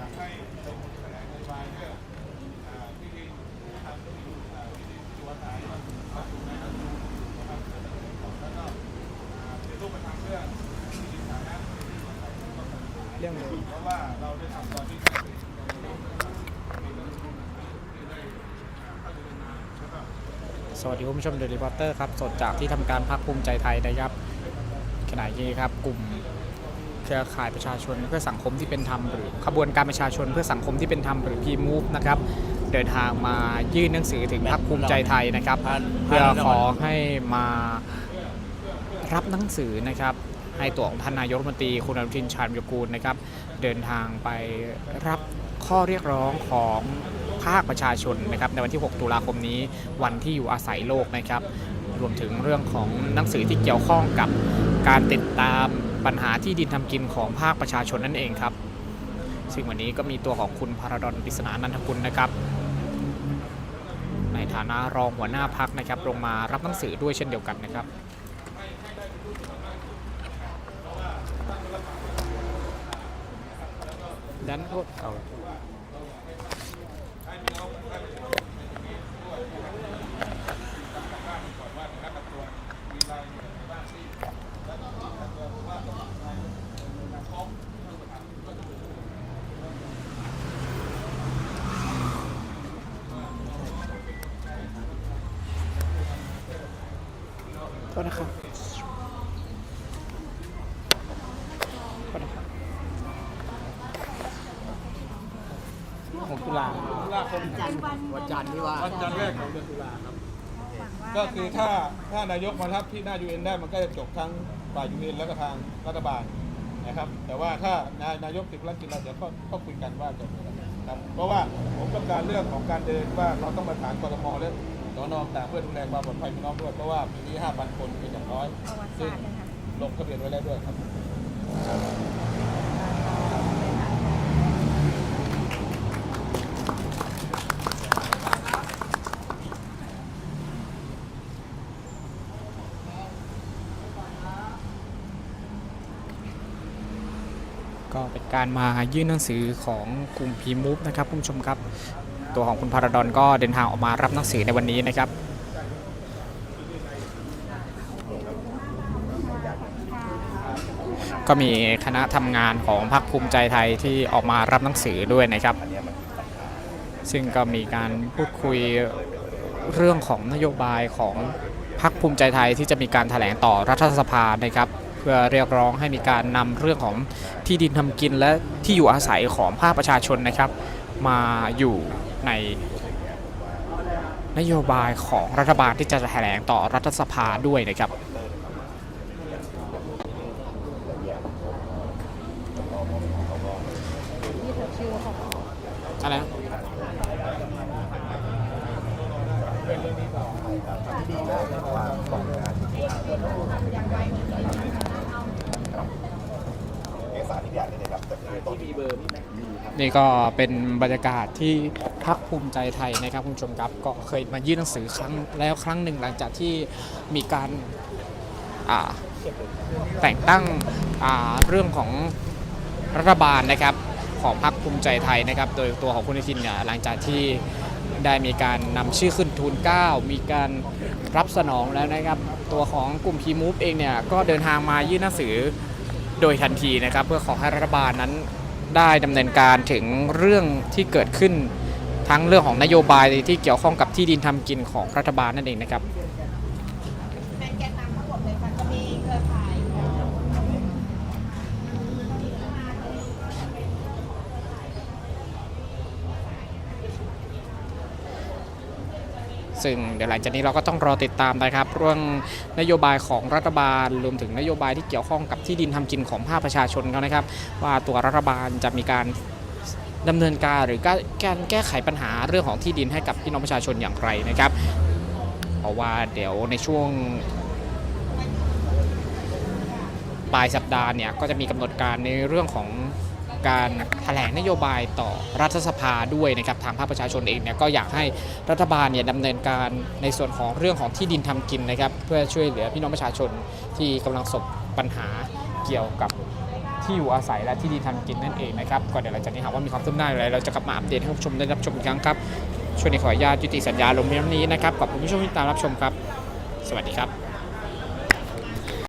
อยให้ผมแถลงนโยบายเรื่องที่ดินทำที่อยู่ที่ดินตัวไหนายวัฐธรรมนูญนะครับแล้วก็เป็รูปธรรมเรื่องที่ดินฐานะเรื่องเพราะว่าเราได้ทำตอนที่สวัสดีคุณผู้ชมเดลิวอเตอร์ครับ สดจากที่ทำการพักภูมิใจไทยนะครับ ขณะนี้ครับ กลุ่ม เครือข่ายประชาชนเพื่อสังคมที่เป็นธรรมหรือขบวนการประชาชนเพื่อสังคมที่เป็นธรรมหรือพีมูฟนะครับเดินทางมายื่นหนังสือถึงพรรคภูมิใจไทยนะครับ เพื่อขอให้มารับหนังสือนะครับให้ตัวของท่านนายกรัฐมนตรีคุณอนุทินชาญวิกูลนะครับ เดินทางไปรับข้อเรียกร้องของภาคประชาชนนะครับในวันที่ 6 ตุลาคมนี้วันที่อยู่อาศัยโลกนะครับ รวมถึงเรื่องของหนังสือที่เกี่ยวข้องกับการติดตาม ปัญหาที่ดินทำกินของภาคประชาชนนั่นเองครับ ซึ่งวันนี้ก็มีตัวของคุณพาราดอนปริศนานันทกุลนะครับ ในฐานะรองหัวหน้าพักนะครับ ลงมารับหนังสือด้วยเช่นเดียวกันนะครับดันโทษเก่า โทษนะครับโทษนะครับของตุลาตุลาคมวันจันทร์ที่ว่าวันจันทร์แรกของเดือนตุลาครับ ก็คือถ้าถ้านายกมารับที่หน้ายูเอ็นได้มันก็จะจบทั้งฝ่ายยูเอ็นแล้วก็ทางรัฐบาลนะครับ แต่ว่าถ้านายนายกติดภารกิจเราเดี๋ยวก็ก็คุยกันว่าจะครับเพราะว่าผมต้องการเรื่องของการเดินว่าเราต้องมาถามกรทมและ สนต่างเพื่อดูแลความปลอดภัยพี่น้องด้วยเพราะว่าปีนี้5,000 คนเป็นอย่างน้อยประวัติซึ่งศาสตร์เลยค่ะลงทะเบียนไว้แล้วด้วยครับ ก็เป็นการมายื่นหนังสือของกลุ่มพีมูฟนะครับคุณผู้ชมครับ ตัวของคุณพาราดอนก็เดินทางออกมารับหนังสือในวันนี้นะครับก็มีคณะทำงานของพรรคภูมิใจไทยที่ออกมารับหนังสือด้วยนะครับ ซึ่งก็มีการพูดคุยเรื่องของนโยบายของพรรคภูมิใจไทยที่จะมีการแถลงต่อรัฐสภานะครับ เพื่อเรียกร้องให้มีการนำเรื่องของที่ดินทำกินและที่อยู่อาศัยของภาคประชาชนนะครับ มาอยู่ ในนโยบายของรัฐบาลที่จะแถลงต่อรัฐสภาด้วยนะครับที่เธอชื่อของอะไรนะ นี่ก็เป็นบรรยากาศที่พักภูมิใจไทยนะครับคุณผู้ชมครับก็เคยมายื่นหนังสือครั้งแล้วครั้งหนึ่งหลังจากที่มีการแต่งตั้งเรื่องของรัฐบาลนะครับของพรรคภูมิใจไทยนะครับ โดยตัวของคุณอนุทินเนี่ยหลังจากที่ได้มีการนำชื่อขึ้นทูลเก้ามีการรับสนองแล้วนะครับ ตัวของกลุ่มพีมูฟเองเนี่ยก็เดินทางมายื่นหนังสือ โดยทันทีนะครับเพื่อขอให้รัฐบาลนั้นได้ดำเนินการถึงเรื่องที่เกิดขึ้นทั้งเรื่องของนโยบายที่เกี่ยวข้องกับที่ดินทำกินของรัฐบาลนั่นเองนะครับ เป็นแกนนำทั้งหมดเลยค่ะจะมีเครือข่าย ซึ่งเดี๋ยวหลังจากนี้เราก็ต้องรอติดตามนะครับ เรื่องนโยบายของรัฐบาลรวมถึงนโยบายที่เกี่ยวข้องกับที่ดินทำกินของภาคประชาชนเขานะครับ ว่าตัวรัฐบาลจะมีการดำเนินการหรือการแก้ไขปัญหาเรื่องของที่ดินให้กับพี่น้องประชาชนอย่างไรนะครับ เพราะว่าเดี๋ยวในช่วงปลายสัปดาห์เนี่ยก็จะมีกำหนดการในเรื่องของ การแถลงนโยบายต่อรัฐสภาด้วยนะครับทางภาคประชาชนเองเนี่ยก็อยากให้รัฐบาลเนี่ยดำเนินการในส่วนของเรื่องของที่ดินทำกินนะครับ เพื่อช่วยเหลือพี่น้องประชาชนที่กำลังสบปัญหาเกี่ยวกับที่อยู่อาศัยและที่ดินทำกินนั่นเองนะครับก็เดี๋ยวหลังจากนี้หากว่ามีความคืบหน้าอะไรเราจะกลับมาอัปเดตให้ผู้ชมได้รับชมอีกครั้งครับช่วงนี้ขออนุญาตยุติสัญญาลงเพียงนี้นะครับขอบคุณผู้ชมที่ตามรับชมครับ สวัสดีครับ